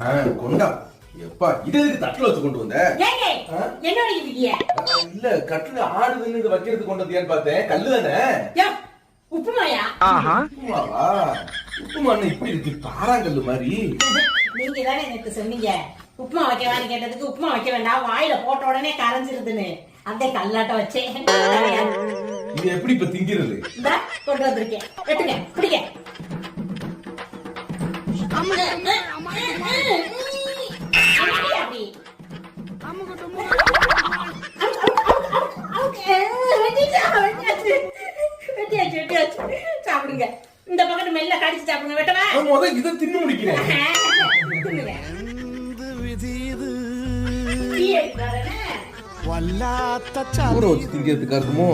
கொண்டா. எப்பா இது எதுக்கு தட்டுல வச்சு கொண்டு வந்த? ஏங்க ஆ? என்ன பண்ணிட்டு இருக்கீங்க இல்ல கட்டுல ஆடுதுன்னு இது வைக்கிறதுக்கு கொண்டு வந்தியான்னு பார்த்தேன். கல்லு தானே? யோ, உப்புமாயா? உப்புமாவா? உப்புமா இப்படி இருக்கு பாறாங்கல்லு மாதிரி. நீங்க தானே எனக்கு சொன்னீங்க. உப்புமா வைக்கவான்னு கேட்டதுக்கு உப்புமா வைக்க வேண்டாம். வாயில போட்ட உடனே கரைஞ்சிருதுன்னு. அந்த கல்லாட்டம் வச்சேன். இது எப்படி இப்ப திங்கிறது? கொண்டு வந்திருக்கேன். எடுத்துங்க பிடிங்க சாப்பிடுங்க இந்த பக்கத்து மெல்ல கடிச்சு சாப்பிடுங்க வெட்டவா முத இத தின்னு முடிக்கிறேன் வல்லாத்த சாப்பிட. வச்சு திங்கிறதுக்கா இருக்குமோ